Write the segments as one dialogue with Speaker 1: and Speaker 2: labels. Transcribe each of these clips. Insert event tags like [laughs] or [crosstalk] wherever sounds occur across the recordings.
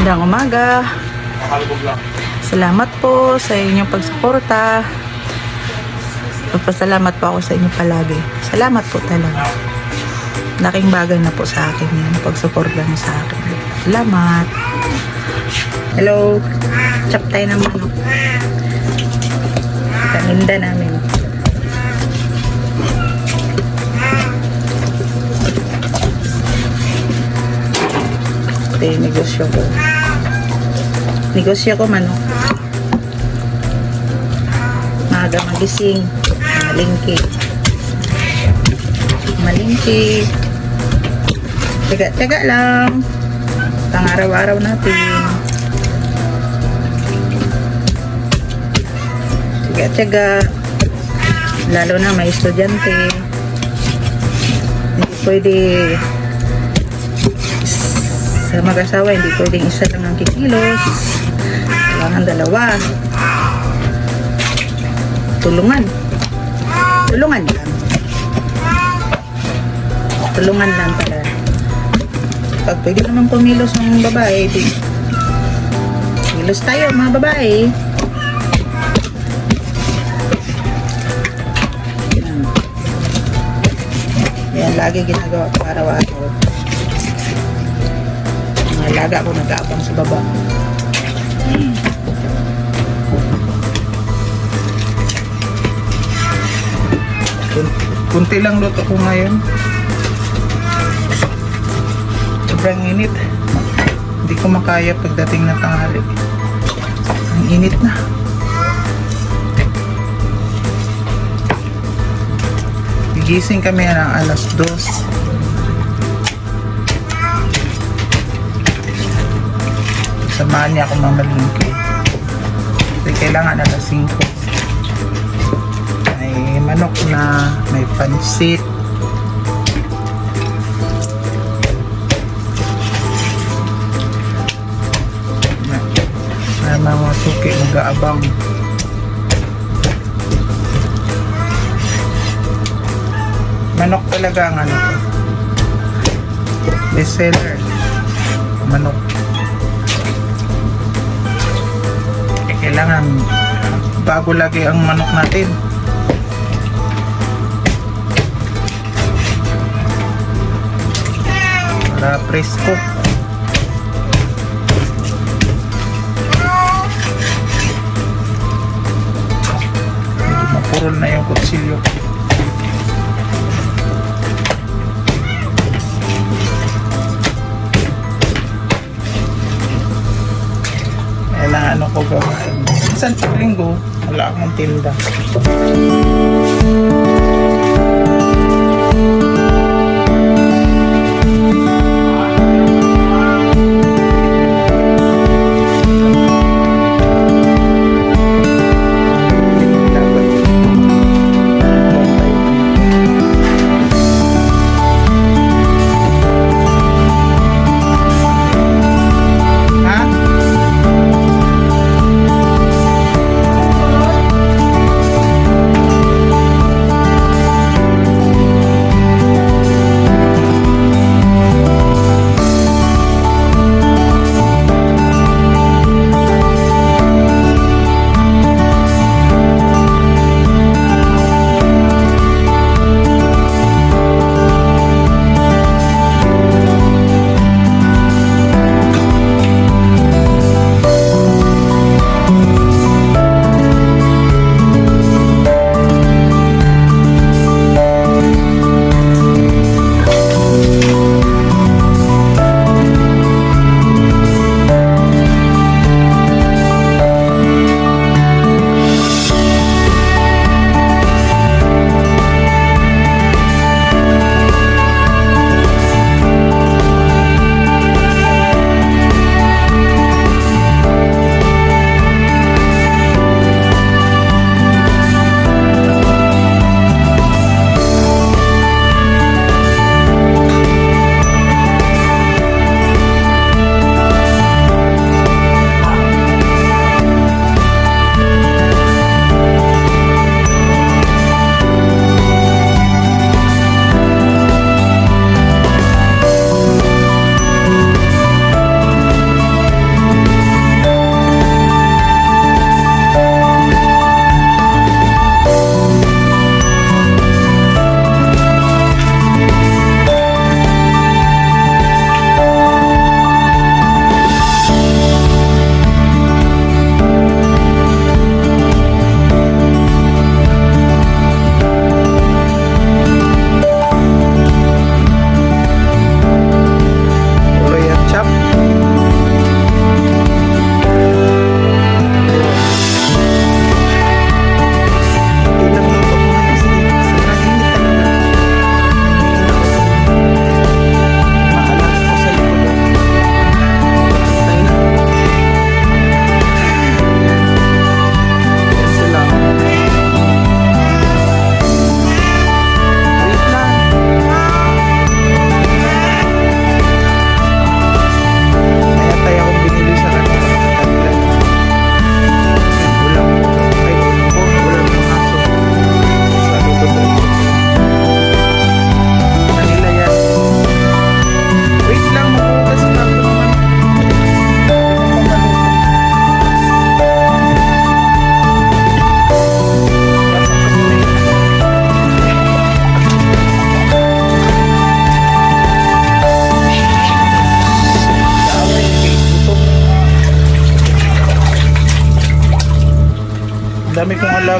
Speaker 1: Magandang umaga. Salamat po sa inyong pagsuporta. Magpasalamat po ako sa inyo palagi. Salamat po talaga. Laking bagay na po sa akin yan. Pagsuporta niyo sa akin. Salamat. Hello. Chop tayo ng manok. Kaninda namin. Ito yung negosyo ko. Negosyo ko manok. Maaga magising. Malingki. Malingki. Tiga lang. Pang araw-araw natin. Tiga. Lalo na may estudyante. Hindi pwede sa mag-asawa, hindi pwedeng isa lang ang kikilos. Kailangan dalawa. Tulungan. Tulungan lang. Tulungan lang pala. Pag pwede naman pumilos ng babae, di. Kilos tayo mga babae. Yan. Yan, lagi ginagawa ko araw-araw alaga ko nag-aabang sa baba. Kun- Kunti lang luto ko ngayon. Sobrang init. Hindi ko makaya pagdating ng tanghali. Ang init na. Gigising kami ng alas 2. samahan niya ako mamalingki. Kasi kailangan alas 5. Manok na, may pansit. May mga suki nag-aabang. Manok talaga ang ano. Best. Manok. Eh, kailangan bago lagi ang manok natin. Para presko. Mapurol na yung kutsilyo. Kailangan ko gawin. Isang linggo, wala akong tinda.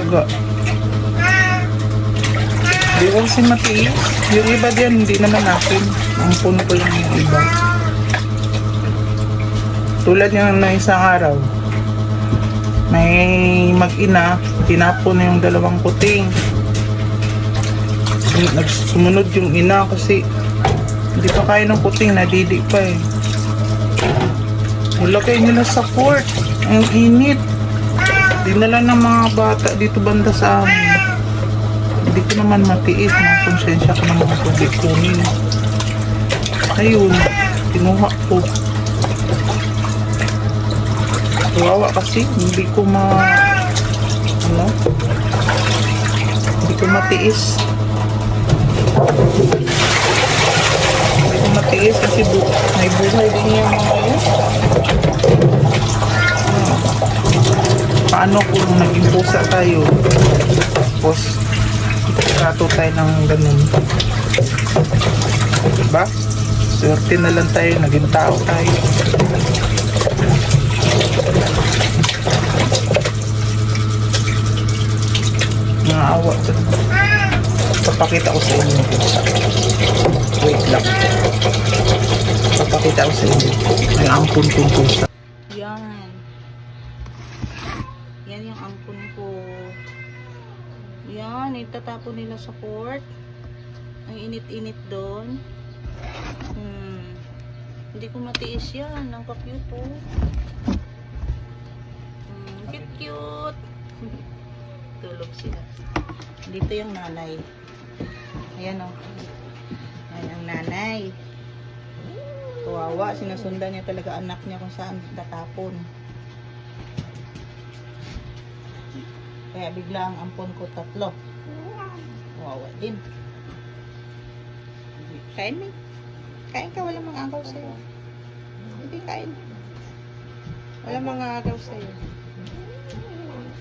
Speaker 2: Alaga. Di ko kasi matiis. Yung iba diyan, hindi naman akin. Ang puno ko yung iba. Tulad yung na isang araw. May mag-ina, tinapon na yung dalawang kuting. Nagsumunod yung ina kasi hindi pa kaya ng puting, nadidi pa eh. Wala kayo nila support. Ang init. Dinala ng mga bata dito banda sa amin. Hindi ko naman matiis. Mga konsensya ko naman tubig kunin. Ayun. Kinuha ko. Kawawa kasi. Hindi ko ma... Ano? Hindi ko matiis. Hindi ko matiis kasi bu may buhay din yung mga yun. Paano kung naging pusa tayo? Tapos trato tayo ng ganun. Diba? swerte na lang tayo naging tao tayo. Naawa papakita ko sa inyo. Wait lang. Papakita ko sa inyo. May ampun kong pusa
Speaker 1: Yan, itatapon nila sa court. Ang init-init doon. Hmm. Hindi ko matiis yan. Ang cute po. Hmm, cute cute. [laughs] Tulog sila. Dito yung nanay. Ayan o. Ayan ang nanay. Kawawa, sinusundan niya talaga anak niya kung saan tatapon. Kaya bigla ang ampon ko tatlo. Kawawa din. Kain mo. Kain ka, walang mga agaw sa'yo. Hindi kain. Walang mga agaw sa'yo.